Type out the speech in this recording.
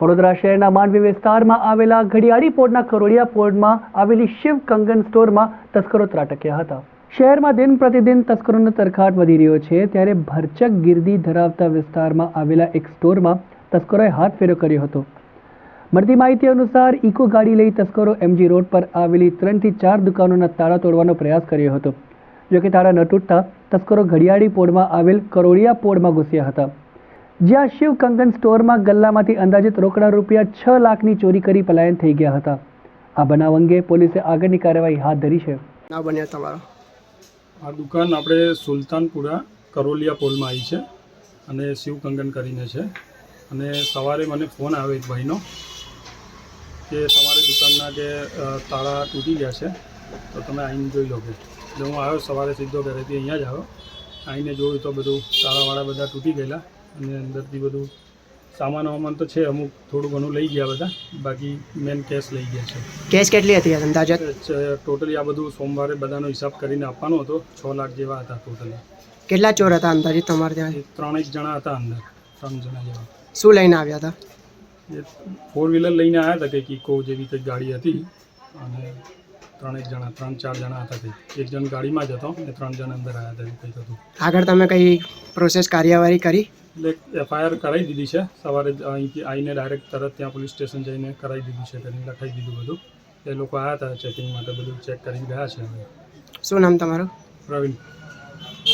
વડોદરા શહેરના માંડવી વિસ્તારમાં આવેલા ઘડિયાળી પોળના કરોડિયા પોળમાં આવેલી શિવ કંગન સ્ટોરમાં તસ્કરો ત્રાટક્યા હતા. શહેરમાં દિન પ્રતિદિન તસ્કરોનો તરખાટ વધી રહ્યો છે. ત્યારે ભરચક ગીર્દી ધરાવતા વિસ્તારમાં આવેલા એક સ્ટોરમાં તસ્કરોએ હાથ ફેરો કર્યો હતો. મળતી માહિતી અનુસાર ઇકો ગાડી લઈ તસ્કરો એમજી રોડ પર આવેલી ત્રણથી ચાર દુકાનોના તાળા તોડવાનો પ્રયાસ કર્યો હતો. જોકે તાળા ન તૂટતા તસ્કરો ઘડિયાળી પોળમાં આવેલ કરોડિયા પોળમાં ઘૂસ્યા હતા. જ્યાં શિવ કંગન સ્ટોરમાં ગલ્લામાંથી અંદાજિત રોકડા રૂપિયા છ લાખની ચોરી કરી પલાયન થઈ ગયા હતા. આ બનાવ અંગે પોલીસે આગળની કાર્યવાહી હાથ ધરી છે. ના બન્યા તમારો. આ દુકાન આપણે સુલતાનપુરા કરોલિયા પોલમાં આવી છે અને શિવ કંગન કરીને છે. અને સવારે મને ફોન આવ્યો એક ભાઈનો કે તમારી દુકાનના જે તાળા તૂટી ગયા છે તો તમે આવીને જોઈ લો કે. એટલે હું આવ્યો સવારે સીધો ઘરેથી અહીંયા જ આવ્યો. આવીને જોયું તો બધું તાળાવાળા બધા તૂટી ગયેલા. અને અંદરથી બધું સામાન વામાન તો છે અમુક થોડું ઘણું લઈ ગયા બધા. બાકી મેન કેશ લઈ ગયા છે. કેશ કેટલી હતી અંદાજે? ટોટલી આ બધું સોમવારે બધાનો હિસાબ કરીને આપવાનો હતો. છ લાખ જેવા હતા ટોટલી કેટલા ચોર હતા અંદાજે તમારે ત્યાં? ત્રણ એક જણા હતા અંદર. ત્રણ જણા જેવા. શું લઈને આવ્યા હતા? ફોર વ્હીલર લઈને આવ્યા હતા કંઈક ઇકો જેવી કંઈક ગાડી હતી. અને ત્રણેક જણા ત્રણ ચાર જણા હતા તે. એક જણ ગાડીમાં જ હતો ને ત્રણ જણ અંદર આવ્યા હતા એવું કંઈક હતું આગળ તમે કઈ પ્રોસેસ કાર્યવાહી કરી? એટલે એફઆઈઆર કરાવી દીધી છે. સવારે જ અહીંથી આવીને ડાયરેક્ટ તરત ત્યાં પોલીસ સ્ટેશન જઈને કરાવી દીધું છે કરીને લખાવી દીધું બધું. એ લોકો આવ્યા હતા ચેકિંગ માટે બધું ચેક કરીને ગયા છે શું નામ તમારું? પ્રવીણ.